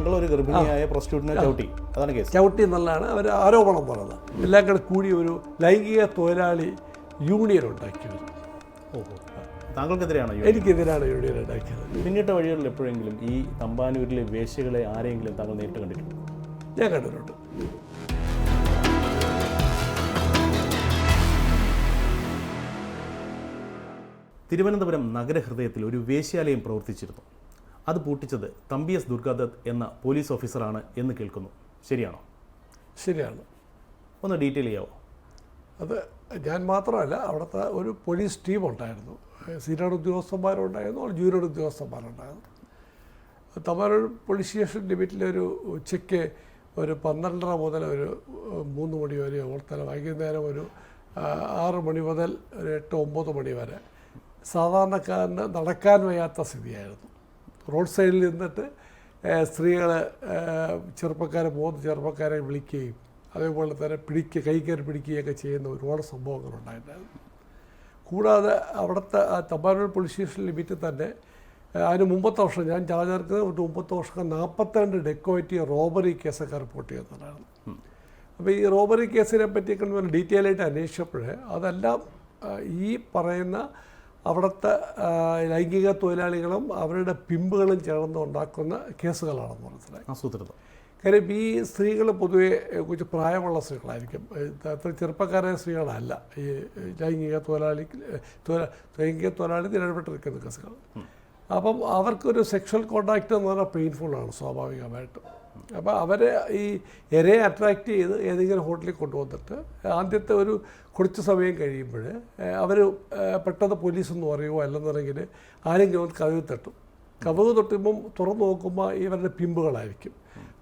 താങ്കൾ ഒരു ഗർഭിണിയായ പ്രോസ്റ്റിറ്റ്യൂട്ടിനെ ചവിട്ടി. അതാണ് കേസ്. ചവിട്ടി എന്നുള്ളതാണ് അവർ ആരോപണം പറഞ്ഞത്. എല്ലാം കൂടെ കൂടി ഒരു ലൈംഗിക തൊഴിലാളി യൂണിയൻ ഉണ്ടാക്കിയത്. ഓഹോ. താങ്കൾക്കെതിരെയാണോ എനിക്കെതിരാണ് യൂണിയൻ ഉണ്ടാക്കിയത്. പിന്നിട്ട വഴികളിൽ എപ്പോഴെങ്കിലും ഈ തമ്പാനൂരിലെ വേശ്യകളെ ആരെങ്കിലും താങ്കൾ നേരിട്ട് കണ്ടിട്ടുണ്ട്? ഞാൻ കണ്ടിട്ടുണ്ട്. തിരുവനന്തപുരം നഗരഹൃദയത്തിൽ ഒരു വേശ്യാലയം പ്രവർത്തിച്ചിരുന്നു. അത് പൂട്ടിച്ചത് തമ്പി എസ് ദുർഗാദത്ത് എന്ന പോലീസ് ഓഫീസറാണ് എന്ന് കേൾക്കുന്നു. ശരിയാണോ? ശരിയാണ്. ഒന്ന് ഡീറ്റെയിൽ ചെയ്യാവോ? അത് ഞാൻ മാത്രമല്ല അവിടുത്തെ ഒരു പോലീസ് ടീം ഉണ്ടായിരുന്നു. സീനിയർ ഉദ്യോഗസ്ഥന്മാരുണ്ടായിരുന്നു ജൂനിയർ ഉദ്യോഗസ്ഥന്മാരുണ്ടായിരുന്നു. തമിഴ്നാട് പോലീസ് സ്റ്റേഷൻ ലിമിറ്റിലൊരു ഉച്ചയ്ക്ക് ഒരു പന്ത്രണ്ടര മുതൽ ഒരു മൂന്ന് മണി വരെ ഓർത്തല വൈകുന്നേരം ഒരു ആറ് മണി മുതൽ ഒരു എട്ട് ഒമ്പത് മണി വരെ സാധാരണക്കാരന് നടക്കാൻ വയ്യാത്ത സ്ഥിതിയായിരുന്നു. റോഡ് സൈഡിൽ നിന്നിട്ട് സ്ത്രീകൾ ചെറുപ്പക്കാരെ പോകുന്ന ചെറുപ്പക്കാരെ വിളിക്കുകയും അതേപോലെ തന്നെ പിടിക്കുക കൈകയറി പിടിക്കുകയൊക്കെ ചെയ്യുന്ന ഒരുപാട് സംഭവങ്ങളുണ്ടായിട്ടുണ്ടായിരുന്നു കൂടാതെ അവിടുത്തെ തമ്പാനൂർ പോലീസ് സ്റ്റേഷൻ ലിമിറ്റിൽ തന്നെ അതിന് മുമ്പത്തെ വർഷം ഞാൻ ചാർജർക്ക് മുമ്പത്തെ വർഷം നാൽപ്പത്തിരണ്ട് ഡെക്കോയിറ്റി റോബറി കേസൊക്കെ റിപ്പോർട്ട് ചെയ്യുന്നതാണ് അപ്പോൾ ഈ റോബറി കേസിനെ പറ്റിയൊക്കെ ഡീറ്റെയിൽ ആയിട്ട് അന്വേഷിച്ചപ്പോൾ അതെല്ലാം ഈ പറയുന്ന അവിടുത്തെ ലൈംഗിക തൊഴിലാളികളും അവരുടെ പിമ്പുകളും ചേർന്ന് ഉണ്ടാക്കുന്ന കേസുകളാണെന്ന് മനസ്സിലായി. ആസൂത്രിതം കാര്യം ഈ സ്ത്രീകൾ പൊതുവെ കുറച്ച് പ്രായമുള്ള സ്ത്രീകളായിരിക്കും. അത്ര ചെറുപ്പക്കാരായ സ്ത്രീകളല്ല. ഈ ലൈംഗിക തൊഴിലാളി ലൈംഗിക തൊഴിലാളി ഇടപെട്ടിരിക്കുന്ന കേസുകൾ. അപ്പം അവർക്കൊരു സെക്ഷൽ കോണ്ടാക്റ്റ് എന്ന് പറഞ്ഞാൽ പെയിൻഫുള്ളാണ് സ്വാഭാവികമായിട്ടും. അപ്പോൾ അവരെ ഈ ഇരയെ അട്രാക്റ്റ് ചെയ്ത് ഏതെങ്കിലും ഹോട്ടലിൽ കൊണ്ടുവന്നിട്ട് ആദ്യത്തെ ഒരു കുറച്ച് സമയം കഴിയുമ്പോൾ അവർ പെട്ടെന്ന് പോലീസ് എന്ന് പറയുമോ അല്ലെന്നുണ്ടെങ്കിൽ ആരെങ്കിലും ഒന്ന് കഥവ് തട്ടും. കഥവ് തൊട്ടുമ്പം തുറന്നു നോക്കുമ്പോൾ ഇവരുടെ പിമ്പുകളായിരിക്കും.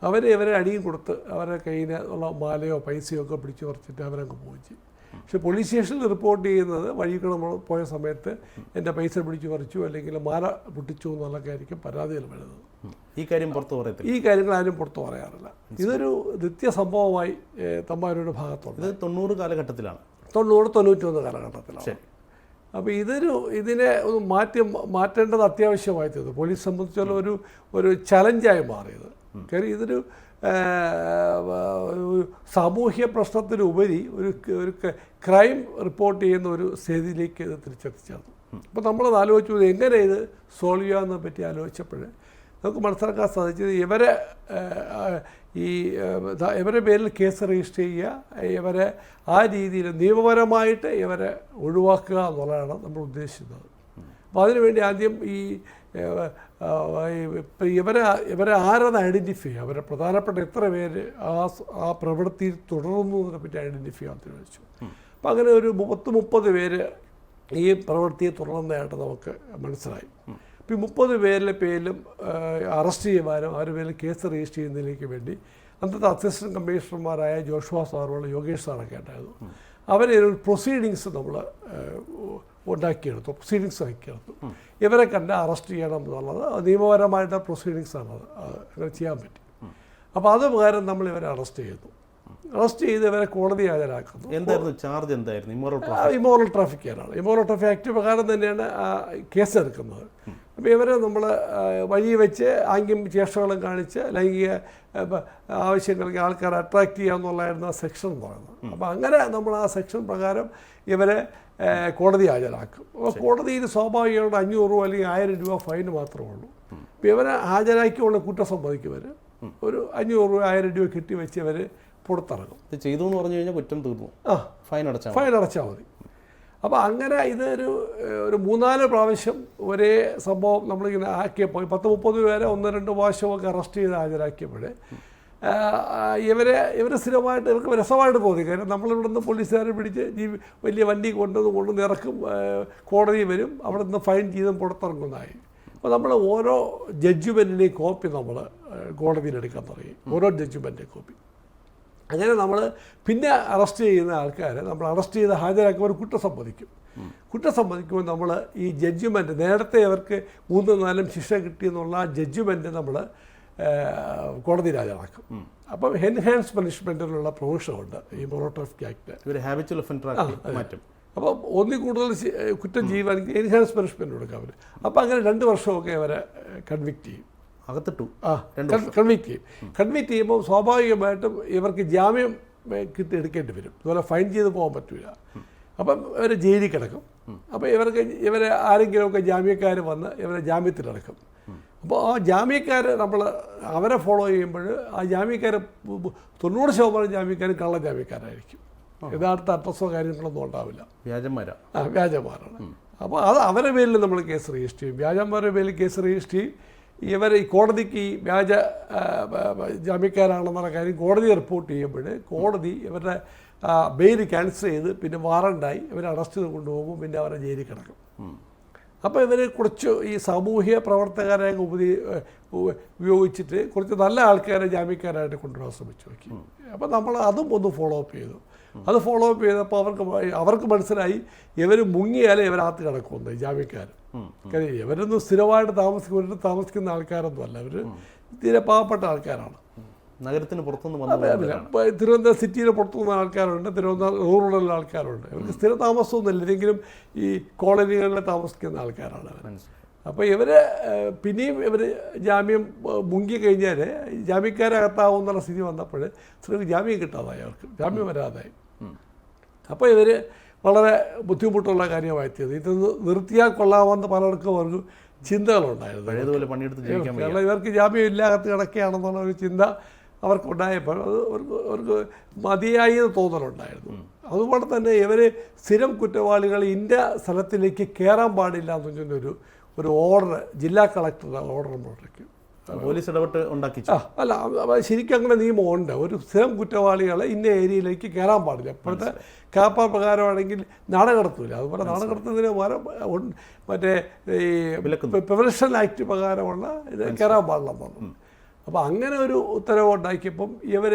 അവരെ ഇവരെ അടിയും കൊടുത്ത് അവരുടെ കയ്യിൽ ഉള്ള മാലയോ പൈസയോ ഒക്കെ പിടിച്ച് പറിച്ചിട്ട് അവരങ്ങ് പോയി പക്ഷെ പോലീസ് സ്റ്റേഷനിൽ റിപ്പോർട്ട് ചെയ്യുന്നത് വഴിക്ക് നമ്മൾ പോയ സമയത്ത് എന്റെ പൈസ പിടിച്ചു പറിച്ചു അല്ലെങ്കിൽ മാല പൊട്ടിച്ചു എന്നുള്ളതൊക്കെ ആയിരിക്കും പരാതികൾ വരുന്നത്. ഈ കാര്യം പുറത്ത് പറയത്തില്ല. ഈ കാര്യങ്ങൾ ആരും പുറത്തു പറയാറില്ല. ഇതൊരു നിത്യ സംഭവമായി തമ്പാരുടെ ഭാഗത്തുണ്ട്. ഇത് തൊണ്ണൂറ് കാലഘട്ടത്തിലാണ്. തൊണ്ണൂറ് തൊണ്ണൂറ്റൊന്ന് കാലഘട്ടത്തിലാണ്. അപ്പോൾ ഇതൊരു ഇതിനെ ഒന്ന് മാറ്റി മാറ്റേണ്ടത് അത്യാവശ്യമായി തീർന്നു. പോലീസ് സംബന്ധിച്ചുള്ള ഒരു ഒരു ചലഞ്ചായി മാറിയത്. കാര്യം ഇതൊരു സാമൂഹ്യ പ്രശ്നത്തിനുപരി ഒരു ഒരു ക്രൈം റിപ്പോർട്ട് ചെയ്യുന്ന ഒരു സ്ഥിതിയിലേക്ക് ഇത് തിരിച്ചെത്തിച്ചേർന്നു. അപ്പോൾ നമ്മളത് ആലോചിച്ചു എങ്ങനെ ഇത് സോൾവ് ചെയ്യാമെന്നെ പറ്റി ആലോചിച്ചപ്പോൾ നമുക്ക് മനസ്സിലാക്കാൻ സാധിച്ചത് ഇവരെ ഈ ഇവരുടെ പേരിൽ കേസ് രജിസ്റ്റർ ചെയ്യുക ഇവരെ ആ രീതിയിൽ നിയമപരമായിട്ട് ഇവരെ ഒഴിവാക്കുക എന്നുള്ളതാണ് നമ്മൾ ഉദ്ദേശിക്കുന്നത് അപ്പോൾ അതിനുവേണ്ടി ആദ്യം ഈ ഇവരെ ഇവരെ ആരെന്ന് ഐഡന്റിഫൈ ചെയ്യുക? അവരെ പ്രധാനപ്പെട്ട എത്ര പേര് ആ ആ പ്രവൃത്തിയിൽ തുടർന്നതിനെ പറ്റി ഐഡന്റിഫൈ ചെയ്യാൻ തീരുമാനിച്ചു അപ്പം അങ്ങനെ ഒരു പത്ത് മുപ്പത് പേര് ഈ പ്രവൃത്തിയെ തുടർന്നതായിട്ട് നമുക്ക് മനസ്സിലായി. അപ്പോൾ ഈ മുപ്പത് പേരിലെ പേരിലും അറസ്റ്റ് ചെയ്യുവാനും അവരുടെ പേരിൽ കേസ് രജിസ്റ്റർ ചെയ്യുന്നതിലേക്ക് വേണ്ടി അന്നത്തെ അസിസ്റ്റന്റ് കമ്മീഷണർമാരായ ജോഷുവ സാറുള്ള യോഗേഷ് സാറൊക്കെ ഉണ്ടായിരുന്നു. അവരെ ഒരു പ്രൊസീഡിങ്സ് നമ്മൾ ഉണ്ടാക്കിയെടുത്തു പ്രൊസീഡിങ്സ് ആക്കിയെടുത്തു. ഇവരെ കണ്ട് അറസ്റ്റ് ചെയ്യണം എന്നുള്ളത് നിയമപരമായിട്ട് പ്രൊസീഡിങ്സ് ആണ് അങ്ങനെ ചെയ്യാൻ പറ്റി. അപ്പോൾ അത് പ്രകാരം നമ്മൾ ഇവരെ അറസ്റ്റ് ചെയ്തു. അറസ്റ്റ് ചെയ്ത് ഇവരെ കോടതി ഹാജരാക്കുന്നു. എന്തായിരുന്നു? ചാർജ് എന്തായിരുന്നു? ഇമോറൽ ഇമോറൽ ട്രാഫിക്കാനാണ് ഇമോറൽ ട്രാഫിക് ആക്ട് പ്രകാരം തന്നെയാണ് ആ കേസ് എടുക്കുന്നത്. അപ്പോൾ ഇവരെ നമ്മൾ വഴി വെച്ച് ആംഗ്യം ചേഷ്ടകളും കാണിച്ച് ലൈംഗിക ആവശ്യങ്ങൾക്ക് ആൾക്കാരെ അട്രാക്റ്റ് ചെയ്യുക എന്നുള്ളതായിരുന്നു ആ സെക്ഷൻ എന്ന് പറയുന്നത്. അപ്പോൾ അങ്ങനെ നമ്മൾ ആ സെക്ഷൻ പ്രകാരം ഇവരെ കോടതി ഹാജരാക്കും. അപ്പോൾ കോടതിയിൽ സ്വാഭാവികമായിട്ട് അഞ്ഞൂറ് രൂപ അല്ലെങ്കിൽ ആയിരം രൂപ ഫൈൻ മാത്രമേ ഉള്ളൂ അപ്പോൾ ഇവരെ ഹാജരാക്കിയുള്ള കുറ്റം സമ്മതിക്കുവർ ഒരു അഞ്ഞൂറ് രൂപ ആയിരം രൂപ കെട്ടി വെച്ച് ഇവർ പുറത്തിറങ്ങും. ഇത് ചെയ്തു എന്ന് പറഞ്ഞു കഴിഞ്ഞാൽ കുറ്റം തീർന്നു. ആ. ഫൈൻ അടച്ചാൽ ഫൈൻ അടച്ചാൽ മതി. അപ്പോൾ അങ്ങനെ ഇതൊരു ഒരു മൂന്നാൽ പ്രാവശ്യം ഒരേ സംഭവം നമ്മളിങ്ങനെ ആക്കിയപ്പോൾ പത്ത് മുപ്പത് പേരെ ഒന്ന് രണ്ട് പ്രാവശ്യമൊക്കെ അറസ്റ്റ് ചെയ്ത് ഹാജരാക്കിയപ്പോൾ ഇവരെ ഇവർ സ്ഥിരമായിട്ട് ഇവർക്ക് രസമായിട്ട് തോന്നി. കാര്യം നമ്മളിവിടുന്ന് പോലീസുകാരെ പിടിച്ച് ജീവി വലിയ വണ്ടി കൊണ്ടുവന്ന് കൊണ്ടുവന്ന് ഇറക്കും കോടതി വരും. അവിടെ നിന്ന് ഫൈൻ ചെയ്തും പുറത്തിറങ്ങുന്നതായി. അപ്പോൾ നമ്മൾ ഓരോ ജഡ്ജ്മെന്റിന്റെയും കോപ്പി നമ്മൾ കോടതിയിൽ എടുക്കാൻ തുടങ്ങി. ഓരോ ജഡ്ജ്മെന്റിന്റെയും കോപ്പി. അങ്ങനെ നമ്മൾ പിന്നെ അറസ്റ്റ് ചെയ്യുന്ന ആൾക്കാരെ നമ്മൾ അറസ്റ്റ് ചെയ്ത് ഹാജരാക്കുമ്പോൾ കുറ്റം സമ്മതിക്കും. കുറ്റം സമ്മതിക്കുമ്പോൾ നമ്മൾ ഈ ജഡ്ജ്മെന്റ് നേരത്തെ അവർക്ക് മൂന്നും നാലും ശിക്ഷ കിട്ടിയെന്നുള്ള ആ ജഡ്ജ്മെന്റ് നമ്മൾ കോടതിയിൽ ഹാജരാക്കും അപ്പം എൻഹാൻസ് പ്രൊവിഷൻ ഉണ്ട് ഈ മൊറോട്രോഫിക് ആക്ട് ഇവർ ഹാബിച്വൽ ഒഫൻഡർ മാറ്റും. അപ്പോൾ ഒന്നിൽ കൂടുതൽ കുറ്റം ചെയ്യുവാണെങ്കിൽ എൻഹാൻസ് പണിഷ്മെന്റ് കൊടുക്കാൻ പറ്റും അപ്പോൾ അങ്ങനെ രണ്ട് വർഷമൊക്കെ അവരെ കൺവിക്റ്റ് ചെയ്യും. അകത്തിട്ടു. ആ കൺവിക്റ്റ് ചെയ്യും. കൺവിക്റ്റ് ചെയ്യുമ്പോൾ സ്വാഭാവികമായിട്ടും ഇവർക്ക് ജാമ്യം കിട്ടി എടുക്കേണ്ടി വരും. അതുപോലെ ഫൈൻ ചെയ്ത് പോകാൻ പറ്റില്ല അപ്പം ഇവർ ജയിലിൽ കിടക്കും. അപ്പോൾ ഇവർക്ക് ഇവരെ ആരെങ്കിലുമൊക്കെ ജാമ്യക്കാർ വന്ന് ഇവരെ ജാമ്യത്തിലിറക്കും അപ്പോൾ ആ ജാമ്യക്കാർ നമ്മൾ അവരെ ഫോളോ ചെയ്യുമ്പോൾ ആ ജാമ്യക്കാർ തൊണ്ണൂറ് ശതമാനം ജാമ്യക്കാർ കള്ള ജാമ്യക്കാരായിരിക്കും. യഥാർത്ഥ അഡ്രസ്സോ കാര്യങ്ങളൊന്നും ഉണ്ടാവില്ല. വ്യാജന്മാരാണ് ആ വ്യാജന്മാരാണ്. അപ്പോൾ അത് അവരുടെ പേരിൽ നമ്മൾ കേസ് രജിസ്റ്റർ ചെയ്യും. വ്യാജന്മാരുടെ പേരിൽ കേസ് രജിസ്റ്റർ ചെയ്യും. ഇവർ ഈ കോടതിക്ക് വ്യാജ ജാമ്യക്കാരാണെന്നുള്ള കാര്യം കോടതി റിപ്പോർട്ട് ചെയ്യുമ്പോൾ കോടതി ഇവരുടെ ബെയിൽ ക്യാൻസൽ ചെയ്ത് പിന്നെ വാറണ്ടായി ഇവരെ അറസ്റ്റ് ചെയ്ത് കൊണ്ടുപോകും. പിന്നെ അവരെ ജയിലിൽ കിടക്കും. അപ്പോൾ ഇവർ കുറച്ച് ഈ സാമൂഹ്യ പ്രവർത്തകരെ ഉപതി ഉപയോഗിച്ചിട്ട് കുറച്ച് നല്ല ആൾക്കാരെ ജാമ്യക്കാരായിട്ട് കൊണ്ടുവരാൻ ശ്രമിച്ചു നോക്കി. അപ്പോൾ നമ്മൾ അതും ഒന്ന് ഫോളോ അപ്പ് ചെയ്തു. അത് ഫോളോ അപ്പ് ചെയ്തപ്പോൾ അവർക്ക് അവർക്ക് മനസ്സിലായി ഇവർ മുങ്ങിയാലേ ഇവരകത്ത് കിടക്കുമെന്ന് ജാമ്യക്കാർ. കാര്യം ഇവരൊന്നും സ്ഥിരമായിട്ട് താമസിക്കുന്ന താമസിക്കുന്ന ആൾക്കാരൊന്നും അല്ല ഇവർ തീരെ പാവപ്പെട്ട ആൾക്കാരാണ്. നഗരത്തിന് പുറത്തുനിന്ന് വന്നു തിരുവനന്തപുരം സിറ്റിയിൽ പുറത്തുനിന്ന് ആൾക്കാരുണ്ട് തിരുവനന്തപുരം റൂറലുള്ള ആൾക്കാരുണ്ട്. ഇവർക്ക് സ്ഥിര താമസമൊന്നുമില്ല ഇല്ലെങ്കിലും ഈ കോളനികളിൽ താമസിക്കുന്ന ആൾക്കാരാണ് അവർ. അപ്പോൾ ഇവർ പിന്നെയും ഇവർ ജാമ്യം മുങ്ങി കഴിഞ്ഞാൽ ജാമ്യക്കാരകത്താവുന്നുള്ള സ്ഥിതി വന്നപ്പോൾ സ്ത്രീക്ക് ജാമ്യം കിട്ടാതായി അവർക്ക്. ജാമ്യം വരാതായി. അപ്പോൾ ഇവർ വളരെ ബുദ്ധിമുട്ടുള്ള കാര്യമായിത്തീർന്നു ഇത് നിർത്തിയാൽ കൊള്ളാമെന്ന് പലർക്കും അവർക്ക് ചിന്തകളുണ്ടായിരുന്നു. പണിയെടുത്ത് കാരണം ഇവർക്ക് ജാമ്യം ഇല്ലാകത്ത് കിടക്കുകയാണെന്നുള്ള ഒരു ചിന്ത. അവർക്കുണ്ടായപ്പോൾ അത് അവർക്ക് അവർക്ക് മതിയായി തോന്നലുണ്ടായിരുന്നു. അതുപോലെ തന്നെ ഇവർ സ്ഥിരം കുറ്റവാളികൾ ഇന്ത്യ സ്ഥലത്തിലേക്ക് കയറാൻ പാടില്ല എന്ന് പറഞ്ഞൊരു ഒരു ഓർഡർ ജില്ലാ കളക്ടറുടെ ഓർഡർ മുടക്കി പോലീസ് ഇടപെട്ട് ഉണ്ടാക്കി. ആ അല്ല ശരിക്കും അങ്ങനെ നിയമമുണ്ട്. ഒരു സ്ഥിരം കുറ്റവാളികളെ ഇന്ന ഏരിയയിലേക്ക് കയറാൻ പാടില്ല. ഇപ്പോഴത്തെ കാപ്പ പ്രകാരമാണെങ്കിൽ നാടകടത്തൂല. അതുപോലെ നാട കടത്തുന്നതിന്. മറ്റേ ഈ. പ്രിവൻഷൻ ആക്ട് പ്രകാരമുള്ള ഇത് കയറാൻ പാടില്ലെന്നാണ്. അപ്പോൾ അങ്ങനെ ഒരു ഉത്തരവ് ഉണ്ടാക്കിയപ്പം ഇവർ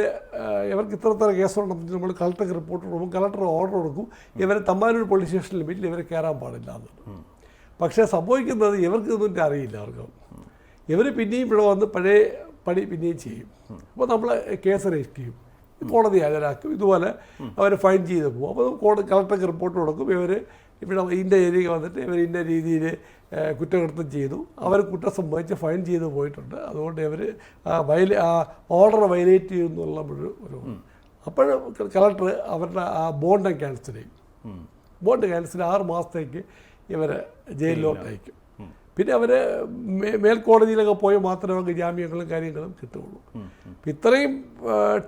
ഇവർക്ക് ഇത്ര ഇത്ര കേസുണ്ടെന്ന് നമ്മൾ കളക്ടർക്ക് റിപ്പോർട്ട് കൊടുക്കും കളക്ടർ ഓർഡർ കൊടുക്കും. ഇവരെ തമ്മാനൂർ പോലീസ് സ്റ്റേഷൻ ലിമിറ്റിൽ ഇവർ കയറാൻ പാടില്ല എന്ന് പക്ഷേ സംഭവിക്കുന്നത് ഇവർക്ക് ഇതൊന്നും അറിയില്ല അവർക്ക് ഇവർ പിന്നെയും ഇവിടെ വന്ന് പഴയ പണി പിന്നെയും ചെയ്യും. അപ്പോൾ നമ്മൾ കേസ് രജിസ്റ്റർ ചെയ്യും. കോടതി ഹാജരാക്കും. ഇതുപോലെ അവർ ഫൈൻ ചെയ്ത് പോകും അപ്പോൾ കോടതി കളക്ടർക്ക് റിപ്പോർട്ട് കൊടുക്കും. ഇവർ ഇവിടെ ഇതിന്റെ ഏരിയയ്ക്ക് വന്നിട്ട് ഇവർ ഇന്ന രീതിയിൽ കുറ്റകൃത്യം ചെയ്തു. അവർ കുറ്റം സംഭവിച്ച് ഫൈൻ ചെയ്ത് പോയിട്ടുണ്ട്. അതുകൊണ്ട് ഇവർ ആ വയല ആ ഓർഡർ വയലേറ്റ് ചെയ്യുന്നുള്ള ഒരു ഒരു അപ്പോൾ കളക്ടർ അവരുടെ ആ ബോണ്ട് ക്യാൻസൽ ചെയ്യും. ബോണ്ട് ക്യാൻസൽ ആറ് മാസത്തേക്ക് ഇവരെ ജയിലിലോട്ട് അയക്കും പിന്നെ അവർ മേൽക്കോടതിയിലൊക്കെ പോയി മാത്രമേ അവർക്ക് ജാമ്യങ്ങളും കാര്യങ്ങളും കിട്ടുകയുള്ളൂ. അപ്പം ഇത്രയും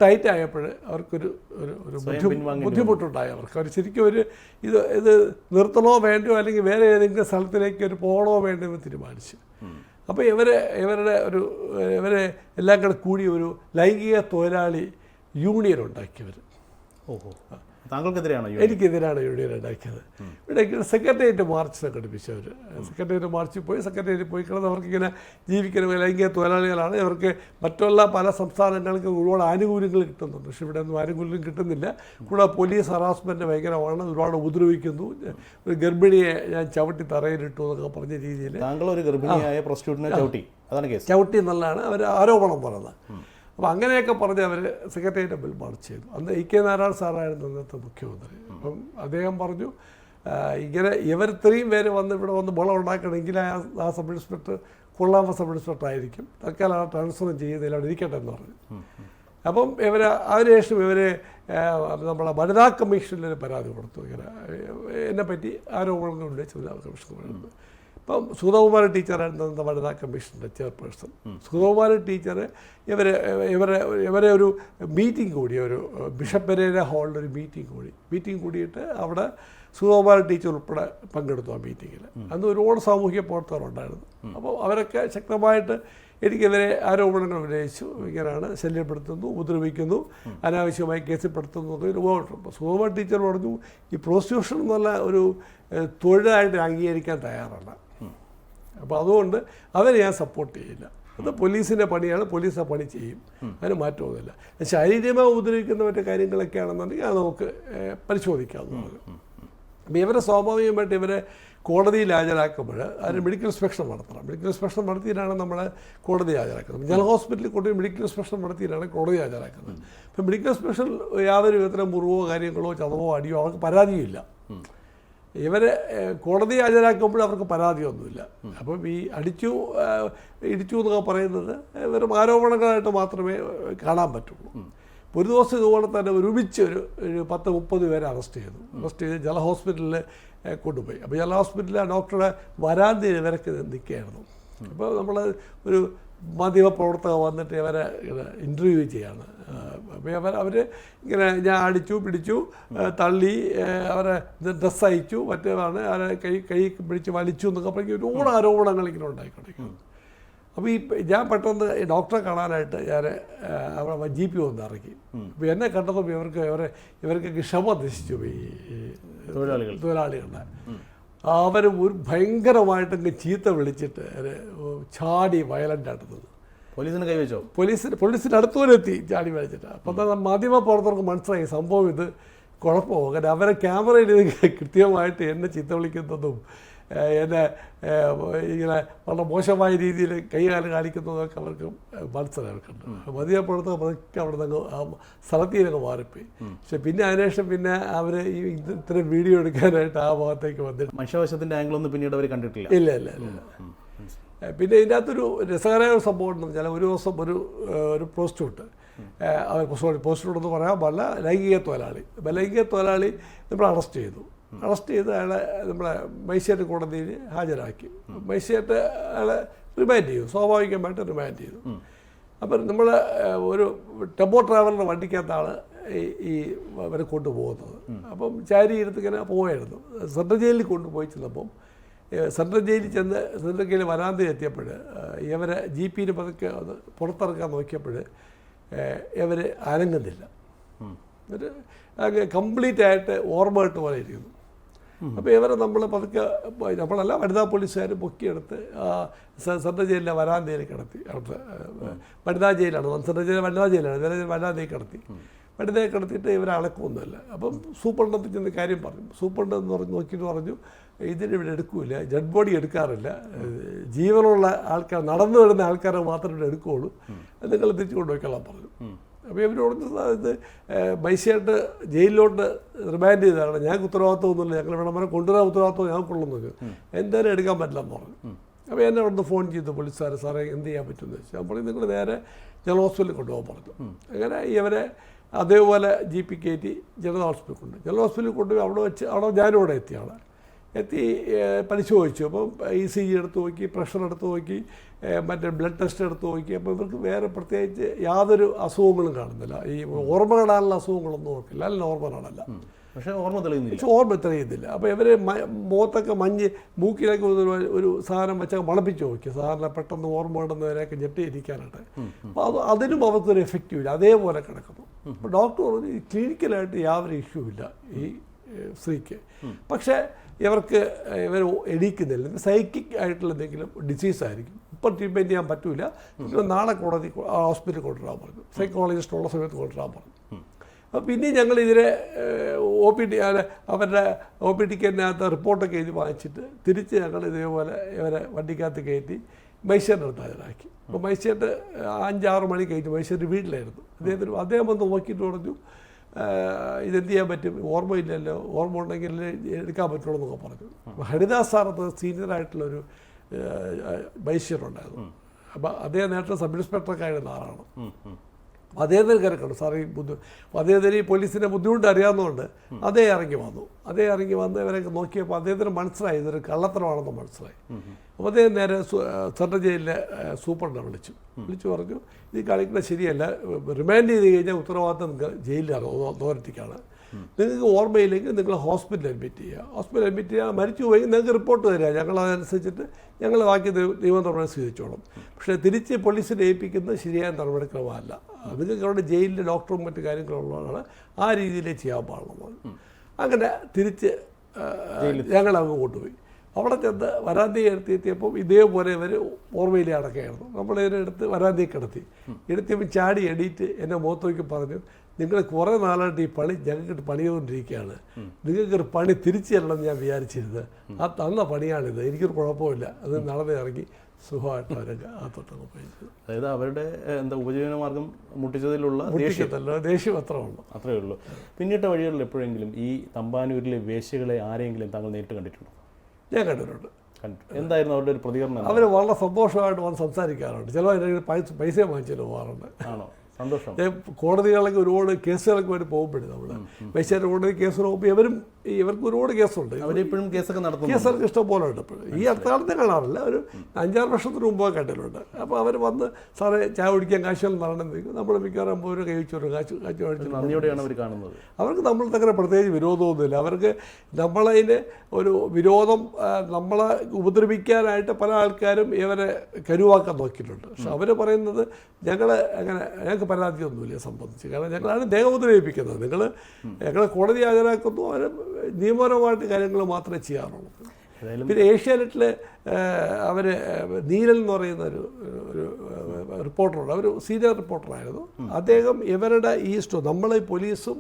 ടൈറ്റ് ആയപ്പോൾ അവർക്കൊരു ഒരു ഒരു ബുദ്ധി- ബുദ്ധിമുട്ടുണ്ടായി അവർക്ക്. അവർ ശരിക്കും ഒരു ഇത് ഇത് നിർത്തണോ വേണ്ടയോ അല്ലെങ്കിൽ വേറെ ഏതെങ്കിലും സ്ഥലത്തിലേക്ക് ഒരു പോകണോ വേണ്ടോ എന്ന് തീരുമാനിച്ചു. അപ്പോൾ ഇവരെ ഇവരുടെ ഒരു ഇവരെ എല്ലാം കൂടെ കൂടി ഒരു ലൈംഗിക തൊഴിലാളി യൂണിയൻ ഉണ്ടാക്കിയവർ ഓഹോ. താങ്കൾക്കെതിരെയാണോ യു ഡി യൂണിയൻ ഉണ്ടാക്കിയത്. ഇവിടെ സെക്രട്ടേറിയറ്റ് മാർച്ച് സംഘടിപ്പിച്ചവർ സെക്രട്ടേറിയറ്റ് മാർച്ചിൽ പോയി സെക്രട്ടേറിയറ്റ് പോയി കിടന്ന് അവർക്കിങ്ങനെ ജീവിക്കുന്ന ലൈംഗിക തൊഴിലാളികളാണ്. ഇവർക്ക് മറ്റുള്ള പല സംസ്ഥാനങ്ങൾക്ക് ഒരുപാട് ആനുകൂല്യങ്ങൾ കിട്ടുന്നുണ്ട്. പക്ഷെ ഇവിടെ ഒന്നും ആനുകൂല്യം കിട്ടുന്നില്ല. കൂടാതെ പോലീസ് ഹറാസ്മെന്റ് ഭയങ്കരമാണ്. ഒരുപാട് ഉപദ്രവിക്കുന്നു. ഒരു ഗർഭിണിയെ ഞാൻ ചവിട്ടി തറയിലിട്ടു എന്നൊക്കെ പറഞ്ഞ രീതിയിൽ താങ്കൾ ഒരു ഗർഭിണിയായ പ്രോസ്റ്റിറ്റ്യൂട്ടിനെ ചവിട്ടി. അതാണ് കേസ്. ചവിട്ടി എന്നുള്ളതാണ് അവർ ആരോപണം പറഞ്ഞത്. അപ്പോൾ അങ്ങനെയൊക്കെ പറഞ്ഞ് അവർ സെക്രട്ടേറിയറ്റ് ബിൽ മാർച്ച് ചെയ്തു. അന്ന് ഇ കെ നാരായണ സാറായിരുന്നു അന്നത്തെ മുഖ്യമന്ത്രി. അപ്പം അദ്ദേഹം പറഞ്ഞു ഇങ്ങനെ ഇവർ ഇത്രയും പേര് വന്ന് ഇവിടെ വന്ന് ബളം ഉണ്ടാക്കണമെങ്കിൽ ആ സബ് ഇൻസ്പെക്ടർ കൊള്ളാമ സബ് ഇൻസ്പെക്ടർ ആയിരിക്കും. തൽക്കാലം ആ ട്രാൻസ്ഫർ ചെയ്യുന്നതിൽ അവിടെ ഇരിക്കട്ടെ എന്ന് പറഞ്ഞു. അപ്പം ഇവർ അതിനുശേഷം ഇവർ നമ്മളെ വനിതാ കമ്മീഷനിൽ ഒരു പരാതി കൊടുത്തു. ഇങ്ങനെ എന്നെ പറ്റി ആരോപണങ്ങൾ ഉന്നയിച്ച് വനിതാ കമ്മീഷൻ ഇപ്പം സുഗതകുമാരൻ ടീച്ചറായിരുന്നു വനിതാ കമ്മീഷന്റെ ചെയർപേഴ്സൺ. സുഗതകുമാരൻ ടീച്ചർ ഇവരെ ഇവരെ ഇവരെ ഒരു മീറ്റിംഗ് കൂടി ഒരു ബിഷപ്പ് പെരേര ഹാളിൽ ഒരു മീറ്റിംഗ് കൂടി മീറ്റിംഗ് കൂടിയിട്ട് അവിടെ സുഗതകുമാരൻ ടീച്ചർ ഉൾപ്പെടെ പങ്കെടുത്തു ആ മീറ്റിങ്ങിൽ. അന്ന് ഒരുപാട് സാമൂഹിക പ്രവർത്തകരുണ്ടായിരുന്നു. അപ്പോൾ അവരൊക്കെ ശക്തമായിട്ട് എനിക്കെതിരെ ആരോപണങ്ങൾ ഉന്നയിച്ചു. ഇങ്ങനെയാണ് ശല്യപ്പെടുത്തുന്നു ഉപദ്രവിക്കുന്നു അനാവശ്യമായി കേസിൽപ്പെടുത്തുന്നു. ഒരുപാട് സുധകുമാരി ടീച്ചർ പറഞ്ഞു ഈ പ്രോസിക്യൂഷൻ എന്നുള്ള ഒരു തൊഴിലായിട്ട് അംഗീകരിക്കാൻ തയ്യാറല്ല. അപ്പോൾ അതുകൊണ്ട് അവരെ ഞാൻ സപ്പോർട്ട് ചെയ്യില്ല. അത് പോലീസിന്റെ പണിയാണ് പോലീസ് ആ പണി ചെയ്യും. അതിന് മാറ്റമൊന്നുമില്ല. ശാരീരികമായി ഉപദ്രവിക്കുന്ന മറ്റു കാര്യങ്ങളൊക്കെ ആണെന്നുണ്ടെങ്കിൽ അത് നമുക്ക് പരിശോധിക്കാം പരിശോധിക്കാവുന്നതാണ്. അപ്പോൾ ഇവരെ സ്വാഭാവികമായിട്ട് ഇവരെ കോടതിയിൽ ഹാജരാക്കുമ്പോൾ അതിന് മെഡിക്കൽ ഇൻസ്പെക്ഷൻ നടത്തണം. മെഡിക്കൽ ഇൻസ്പെക്ഷൻ നടത്തിയിട്ടാണ് നമ്മൾ കോടതി ഹാജരാക്കുന്നത്. ജനറൽ ഹോസ്പിറ്റലിൽ കൊണ്ടുപോയി മെഡിക്കൽ ഇൻസ്പെക്ഷൻ നടത്തിയിട്ടാണ് കോടതി ഹാജരാക്കുന്നത്. അപ്പം മെഡിക്കൽ ഇൻസ്പെക്ഷൻ യാതൊരു വിധത്തിലും മുറിവോ കാര്യങ്ങളോ ചതവോ അടിയോ അവർക്ക് പരാതിയില്ല. ഇവരെ കോടതി ഹാജരാക്കുമ്പോൾ അവർക്ക് പരാതിയൊന്നുമില്ല. അപ്പം ഈ അടിച്ചു ഇടിച്ചു എന്നൊക്കെ പറയുന്നത് വെറും ആരോപണങ്ങളായിട്ട് മാത്രമേ കാണാൻ പറ്റുള്ളൂ. ഒരു ദിവസം ഇതുപോലെ തന്നെ ഒരുമിച്ച് ഒരു പത്ത് മുപ്പത് പേരെ അറസ്റ്റ് ചെയ്തു. അറസ്റ്റ് ചെയ്ത് ജല ഹോസ്പിറ്റലിൽ കൊണ്ടുപോയി. അപ്പോൾ ജല ഹോസ്പിറ്റലിൽ ആ ഡോക്ടറുടെ വരാന്തയിൽ ഇവരൊക്കെ നിൽക്കുകയായിരുന്നു. അപ്പോൾ നമ്മൾ ഒരു മാധ്യമപ്രവർത്തകർ വന്നിട്ട് ഇവരെ ഇന്റർവ്യൂ ചെയ്യാണ്. അപ്പോൾ അവർ അവർ ഇങ്ങനെ ഞാൻ അടിച്ചു പിടിച്ചു തള്ളി അവരെ ഡ്രസ്സ് അയച്ചു മറ്റേതാണ് അവരെ കൈ കൈ പിടിച്ച് വലിച്ചു എന്നൊക്കെ പറഞ്ഞ് ഒരുപാട് ആരോപണങ്ങൾ ഇങ്ങനെ ഉണ്ടായിക്കൊണ്ടിരിക്കുന്നു. അപ്പോൾ ഈ ഞാൻ പെട്ടെന്ന് ഡോക്ടറെ കാണാനായിട്ട് ഞാൻ അവിടെ ജി പി വന്ന് ഇറക്കി അപ്പോൾ എന്നെ കണ്ടതും ഇവർക്ക് ഇവരെ ഇവർക്ക് ക്ഷമ നശിച്ചു ഈ തൊഴിലാളികൾ. തൊഴിലാളികളുടെ. അവർ ഒരു ഭയങ്കരമായിട്ട് ഭയങ്കരമായിട്ടങ്ങ് ചീത്ത വിളിച്ചിട്ട് ചാടി വയലന്റ് ആയിട്ട് നിന്നു. പോലീസിന് കൈവച്ചോ? പോലീസിന് പോലീസിന്റെ അടുത്ത് വരെ എത്തി ചാടി വലിച്ചിട്ട് അപ്പം തന്നെ മാധ്യമ പ്രവർത്തകർക്ക് മനസ്സിലായി സംഭവം ഇത് കുഴപ്പമോ കാരണം അവരെ ക്യാമറയിൽ ഇത് കൃത്യമായിട്ട് എന്നെ ചീത്ത വിളിക്കുന്നതും എന്നെ ഇങ്ങനെ വളരെ മോശമായ രീതിയിൽ കൈകാലം കാണിക്കുന്നതൊക്കെ അവർക്ക് മനസ്സിലാക്കുന്നുണ്ട് മതിയപ്പുറത്ത് പതുക്കെ അവിടെ നിന്ന് നിന്നൊക്കെ മാറിപ്പോയി. പക്ഷെ പിന്നെ അതിനുശേഷം പിന്നെ അവർ ഈ ഇത് ഇത്തരം വീഡിയോ എടുക്കാനായിട്ട് ആ ഭാഗത്തേക്ക് വന്നിട്ട് മനുഷ്യവശത്തിന്റെ ആംഗിളൊന്നും പിന്നീട് അവർ കണ്ടിട്ടില്ല. ഇല്ല ഇല്ല ഇല്ല പിന്നെ ഇതിന്റെ ഇതിനകത്തൊരു രസകരമായ ഒരു സംഭവം ഉണ്ടെന്ന് വെച്ചാൽ ഒരു ദിവസം ഒരു ഒരു പ്രോസ്റ്റ്യൂട്ട് അവർ സോറി പ്രോസ്റ്റിറ്റ്യൂട്ട് എന്ന് പറയാൻ പാടില്ല. ലൈംഗിക തൊഴിലാളി. ലൈംഗിക തൊഴിലാളി നമ്മൾ അറസ്റ്റ് ചെയ്തു. അറസ്റ്റ് ചെയ്ത് അയാളെ നമ്മളെ മൈസേറ്റ് കോടതിയിൽ ഹാജരാക്കി. മൈസേറ്റ് അയാളെ റിമാൻഡ് ചെയ്തു. സ്വാഭാവികമായിട്ട് റിമാൻഡ് ചെയ്തു. അപ്പം നമ്മൾ ഒരു ടെമ്പോ ട്രാവലറിന്റെ വണ്ടിക്കകത്താണ് ഈ അവരെ കൊണ്ടുപോകുന്നത്. അപ്പം ചാരി ഇരുത്ത് ഇങ്ങനെ പോവായിരുന്നു സെൻട്രൽ ജയിലിൽ കൊണ്ടുപോയി ചെന്നപ്പം സെൻട്രൽ ജയിലിൽ ചെന്ന് സെൻട്രൽ ജയിലിൽ വരാന്തയിൽ എത്തിയപ്പോൾ ഇവരെ ജി പിന് പതുക്കെ ഒന്ന് പുറത്തിറക്കാൻ നോക്കിയപ്പോൾ ഇവർ അനങ്ങുന്നില്ല. എന്നിട്ട് കംപ്ലീറ്റ് ആയിട്ട് ഓർമ്മ കിട്ട് പോലെ ഇരിക്കുന്നു. അപ്പോൾ ഇവരെ നമ്മൾ പതുക്കെ നമ്മളല്ല വനിതാ പോലീസുകാർ പൊക്കിയെടുത്ത് സെൻട്രൽ ജയിലിലെ വരാന്തയിൽ കിടത്തി. അവിടുത്തെ ഏഹ്, വനിതാ ജയിലാണ്. സെൻട്രൽ ജയിൽ വനിതാ ജയിലാണ്. ഇവരെ വനിതായിൽ കിടത്തി. വനിതയെ കിടത്തിയിട്ട് ഇവരെ അളക്കൊന്നുമല്ല അപ്പം സൂപ്രണ്ടത്തിൽ ചെന്ന് കാര്യം പറഞ്ഞു. സൂപ്രണ്ട് എന്ന് പറഞ്ഞ് നോക്കിയിട്ട് പറഞ്ഞു ഇതിന് ഇവിടെ എടുക്കൂല ഡെഡ് ബോഡി എടുക്കാറില്ല. ജീവനുള്ള ആൾക്കാർ നടന്നു വരുന്ന ആൾക്കാരെ മാത്രം ഇവിടെ എടുക്കുകയുള്ളൂ. നിങ്ങൾ തിരിച്ചു കൊണ്ടുപോയിക്കൊള്ളാൻ പറഞ്ഞു. അപ്പോൾ ഇവരോട് ഇത് മൈസയായിട്ട് ജയിലിലോട്ട് റിമാൻഡ് ചെയ്തതാണ്. ഞങ്ങൾക്ക് ഉത്തരവാദിത്വമൊന്നുമില്ല ഞങ്ങൾ വേണം പറഞ്ഞാൽ കൊണ്ടുവരാൻ ഉത്തരവാദിത്വം ഞങ്ങൾക്കുള്ളൂ എന്തായാലും എടുക്കാൻ പറ്റില്ലെന്ന് പറഞ്ഞു. അപ്പോൾ എന്നെ അവിടുന്ന് ഫോൺ ചെയ്തു പോലീസ് സാറേ എന്ത് ചെയ്യാൻ പറ്റുമെന്ന് വെച്ചാൽ അപ്പോൾ നിങ്ങൾ നേരെ ജനറൽ ഹോസ്പിറ്റലിൽ കൊണ്ടുപോകാൻ പറഞ്ഞു. അങ്ങനെ ഇവരെ അതേപോലെ ജി പി കയറ്റി ജനറൽ ഹോസ്പിറ്റലിൽ കൊണ്ടു ജനറൽ ഹോസ്പിറ്റലിൽ കൊണ്ടുപോയി അവിടെ വെച്ച് അവിടെ ഞാനിവിടെ എത്തിയാണ്. എത്തി പരിശോധിച്ചു. അപ്പം ഇ സി ജി എടുത്ത് നോക്കി പ്രഷർ എടുത്ത് നോക്കി മറ്റേ ബ്ലഡ് ടെസ്റ്റ് എടുത്ത് നോക്കി. അപ്പോൾ ഇവർക്ക് വേറെ പ്രത്യേകിച്ച് യാതൊരു അസുഖങ്ങളും കാണുന്നില്ല. ഈ ഓർമ്മകളാനുള്ള അസുഖങ്ങളൊന്നും നോക്കില്ല അല്ല നോർമലാണല്ല പക്ഷേ ഓർമ്മ തെളിയുന്നില്ല. പക്ഷേ ഓർമ്മ തെളിയുന്നില്ല. അപ്പോൾ ഇവർ മുഖത്തൊക്കെ മഞ്ഞ് മൂക്കിലേക്ക് ഒരു സാധനം വെച്ചാൽ മണപ്പിച്ച് നോക്കി. സാധാരണ പെട്ടെന്ന് ഓർമ്മ കിടന്നവരെയൊക്കെ ഞെട്ടിയിരിക്കാനായിട്ട്. അപ്പോൾ അത് അതിനും അവർക്കൊരു എഫക്റ്റീവ് ഇല്ല. അതേപോലെ കിടക്കുന്നു. അപ്പോൾ ഡോക്ടർ പറഞ്ഞു ക്ലിനിക്കലായിട്ട് യാതൊരു ഇഷ്യൂ ഇല്ല ഈ സ്ത്രീക്ക്. പക്ഷേ ഇവർക്ക് ഇവർ എണീക്കുന്നില്ല. സൈക്കിക് ആയിട്ടുള്ള എന്തെങ്കിലും ഡിസീസ് ആയിരിക്കും. ഇപ്പം ട്രീറ്റ്മെന്റ് ചെയ്യാൻ പറ്റില്ല നാളെ കോടതി ഹോസ്പിറ്റലിൽ കൊണ്ടുവരാൻ പറഞ്ഞു. സൈക്കോളജിസ്റ്റ് ഉള്ള സമയത്ത് കൊണ്ടുവരാൻ പറഞ്ഞു. അപ്പം പിന്നെ ഞങ്ങൾ ഇതിനെ ഒ പി ടി അവരുടെ ഒ പി ടിക്കറ്റിനകത്ത് റിപ്പോർട്ടൊക്കെ എഴുതി വാങ്ങിച്ചിട്ട് തിരിച്ച് ഞങ്ങൾ ഇതേപോലെ ഇവരെ വണ്ടിക്കകത്ത് കയറ്റി മൈസൂരിന്റെ അടുത്ത് ഹാജരാക്കി. അപ്പോൾ മൈസൂരിന്റെ അഞ്ചാറ് മണി കഴിഞ്ഞ് മൈസൂർ വീട്ടിലായിരുന്നു. അദ്ദേഹത്തിന് അദ്ദേഹം വന്ന് നോക്കിയിട്ട് പറഞ്ഞു "ആഹ് ഇതെന്ത് ചെയ്യാൻ പറ്റും? ഓർമ്മയില്ലല്ലോ. ഓർമ്മ ഉണ്ടെങ്കിൽ എടുക്കാൻ പറ്റുള്ളൂ എന്നൊക്കെ പറഞ്ഞു ഹരിദാസ് സാർ അത് സീനിയറായിട്ടുള്ളൊരു മൈസൂരുണ്ടായിരുന്നു അപ്പം അദ്ദേഹം നേരത്തെ സബ് ഇൻസ്പെക്ടറൊക്കെ ആയിരുന്ന ആളാണ്. അദ്ദേഹത്തിന് കിടക്കണം. സാറേ ബുദ്ധി അദ്ദേഹത്തിന് ഈ പോലീസിന്റെ ബുദ്ധിമുട്ട് അറിയാവുന്നതുകൊണ്ട് അതേ ഇറങ്ങി വന്നു. അതേ ഇറങ്ങി വന്ന് ഇവരൊക്കെ നോക്കിയപ്പോൾ അദ്ദേഹത്തിന് മനസ്സിലായി. ഇതൊരു കള്ളത്തരമാണെന്ന് മനസ്സിലായി. അപ്പോൾ അദ്ദേഹം നേരെ സെൻട്രൽ ജയിലിലെ സൂപ്രണ്ടെ വിളിച്ചു. വിളിച്ചു പറഞ്ഞു ഇത് കളിക്കുന്നത് ശരിയല്ല. റിമാൻഡ് ചെയ്ത് കഴിഞ്ഞാൽ ഉത്തരവാദിത്തം ജയിലിലാണ് അതോറിറ്റിക്കാണ്. നിങ്ങൾക്ക് ഓർമ്മയില്ലെങ്കിൽ നിങ്ങൾ ഹോസ്പിറ്റലിൽ അഡ്മിറ്റ് ചെയ്യുക. ഹോസ്പിറ്റലിൽ അഡ്മിറ്റ് ചെയ്യുക മരിച്ചു പോയി നിങ്ങൾക്ക് റിപ്പോർട്ട് തരിക. ഞങ്ങൾ അതനുസരിച്ചിട്ട് ഞങ്ങൾ ബാക്കി നിയമ നടപടി സ്വീകരിച്ചോളും. പക്ഷേ തിരിച്ച് പോലീസിനെ ഏൽപ്പിക്കുന്നത് ശരിയായ നടപടിക്രമമല്ല. നിങ്ങൾക്ക് അവിടെ ജയിലിൽ ഡോക്ടറും മറ്റു കാര്യങ്ങളുള്ളതാണ് ആ രീതിയിലേ ചെയ്യാൻ പാടുള്ളൂ. അങ്ങനെ തിരിച്ച് ഞങ്ങൾ അങ്ങ് കൊണ്ടുപോയി. അവിടെ ചെന്ന് വരാന്തി എടുത്ത് എത്തിയപ്പോൾ ഇതേപോലെ ഇവർ ഓർമ്മയിലെ അടക്കമായിരുന്നു നമ്മൾ ഇതിനെ എടുത്ത് വരാന്തയിൽ കിടത്തി. എടുത്തിയപ്പോൾ ചാടി എണീറ്റ് എന്നെ മുഖത്തോക്കി പറഞ്ഞു നിങ്ങൾ കുറേ നാളായിട്ട് ഈ പണി ഞങ്ങൾക്ക് പണിതുകൊണ്ടിരിക്കുകയാണ്. നിങ്ങൾക്കൊരു പണി തിരിച്ചു തരണം ഞാൻ വിചാരിച്ചിരുന്നത്. ആ തന്ന പണിയാണിത്. എനിക്കൊരു കുഴപ്പമില്ല. അത് നടന്ന് ഇറങ്ങി സുഖമായിട്ട് അവർ തൊട്ടൊക്കെ പോയി അതായത് അവരുടെ എന്താ ഉപജീവന മാർഗം മുട്ടിച്ചതിലുള്ള ദേഷ്യത്തല്ല മുട്ടിക്കത്തല്ല ദേഷ്യം അത്രേ ഉള്ളൂ. അത്രേ ഉള്ളൂ. പിന്നിട്ട വഴികളിൽ എപ്പോഴെങ്കിലും ഈ തമ്പാനൂരിലെ വേശ്യകളെ ആരെങ്കിലും താങ്കൾ നേരിട്ട് കണ്ടിട്ടുണ്ടോ? ഞാൻ കണ്ടിട്ടുണ്ട്. എന്തായിരുന്നു അവരുടെ ഒരു പ്രതികരണം? അവർ വളരെ സന്തോഷമായിട്ട് വന്ന് സംസാരിക്കാറുണ്ട്. കയ്യിൽ പൈസ പൈസ വാങ്ങിച്ചിട്ട് പോകാറുണ്ട്. ആണോ? സന്തോഷം. കോടതികളിലേക്ക് ഒരുപാട് കേസുകളൊക്കെ വരെ പോകുമ്പോഴേ നമ്മൾ വൈശ്യാരുടെ കോടതി കേസുകൾ പോകുമ്പോൾ ഇവരും ഇവർക്ക് ഒരുപാട് കേസുണ്ട്. അവരിപ്പോഴും കേസൊക്കെ നടത്തും കേസുകൾക്ക് ഇഷ്ടം പോലെ ഉണ്ട് ഇപ്പോഴും. ഈ അടുത്ത കാലത്ത് കാണാറില്ല. ഒരു അഞ്ചാറ് വർഷത്തിന് മുമ്പ് കണ്ടിട്ടുണ്ട്. അപ്പോൾ അവർ വന്ന് സാറേ ചായ കുടിക്കാൻ കാശുകൾ നടന്നെന്നിരിക്കും നമ്മൾ മിക്കവാറും രൂപ കൈ വെച്ചു കാശ് കാശ് മേടിച്ചു നന്ദിയോടെയാണ് അവർ കാണുന്നത്. അവർക്ക് നമ്മൾ തങ്ങനെ പ്രത്യേകിച്ച് വിരോധമൊന്നുമില്ല. അവർക്ക് നമ്മളതിന് ഒരു വിരോധം നമ്മളെ ഉപദ്രവിക്കാനായിട്ട് പല ആൾക്കാരും ഇവരെ കരുവാക്കാൻ നോക്കിയിട്ടുണ്ട്. പക്ഷെ അവർ പറയുന്നത് ഞങ്ങൾ അങ്ങനെ ഞങ്ങൾക്ക് പരാതിയൊന്നുമില്ല സംബന്ധിച്ച്. കാരണം ഞങ്ങളാണ് ദേഹം ഉപദ്രവിപ്പിക്കുന്നത്. നിങ്ങൾ ഞങ്ങളെ കോടതി ഹാജരാക്കുന്നു. അവർ നിയമപരമായിട്ട് കാര്യങ്ങൾ മാത്രമേ ചെയ്യാറുള്ളൂ. പിന്നെ ഏഷ്യാനെറ്റിൽ അവർ നീരൽ എന്ന് പറയുന്ന ഒരു ഒരു റിപ്പോർട്ടറുണ്ട്. അവർ സീനിയർ റിപ്പോർട്ടറായിരുന്നു. അദ്ദേഹം ഇവരുടെ ഈ സ്റ്റോ നമ്മളെ പോലീസും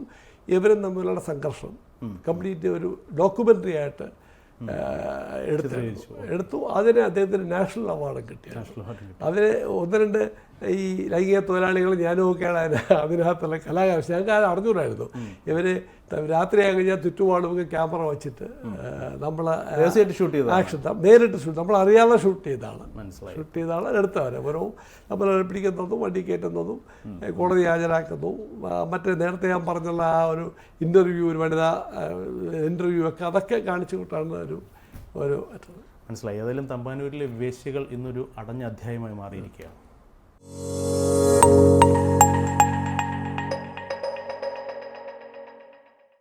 ഇവരും തമ്മിലുള്ള സംഘർഷം കംപ്ലീറ്റ് ഒരു ഡോക്യുമെന്ററി ആയിട്ട് എടുത്തു എടുത്തു. അതിന് അദ്ദേഹത്തിന് നാഷണൽ അവാർഡ് കിട്ടി. അതിന് ഒന്ന് രണ്ട് ഈ ലൈംഗിക തൊഴിലാളികൾ ഞാനും ഒക്കെയാണ് അതിന് അതിനകത്തുള്ള കലാകാരൻ ഞങ്ങൾക്ക് അത് അറിഞ്ഞൂടായിരുന്നു. ഇവർ രാത്രിയായി കഴിഞ്ഞാൽ ചുറ്റുപാടും ക്യാമറ വെച്ചിട്ട് നമ്മൾ ഷൂട്ട് ചെയ്ത ആക്ഷൻ നേരിട്ട് ഷൂട്ട് നമ്മൾ അറിയാതെ ഷൂട്ട് ചെയ്താണ് മനസ്സിലായി. ഷൂട്ട് ചെയ്താണ് എടുത്തവരെ ഓരോ നമ്മൾ പിടിക്കുന്നതും വണ്ടി കയറ്റുന്നതും കോടതി ഹാജരാക്കുന്നതും മറ്റേ നേരത്തെ ഞാൻ പറഞ്ഞുള്ള ആ ഒരു ഇന്റർവ്യൂ ഒരു വനിതാ ഇന്റർവ്യൂ ഒക്കെ അതൊക്കെ കാണിച്ചു കൊണ്ടാണ് ഒരു ഒരു മനസ്സിലായി. ഏതായാലും തമ്പാനൂരിലെ വേശ്യകൾ ഇന്നൊരു അടഞ്ഞ അധ്യായമായി മാറിയിരിക്കുകയാണ്. Música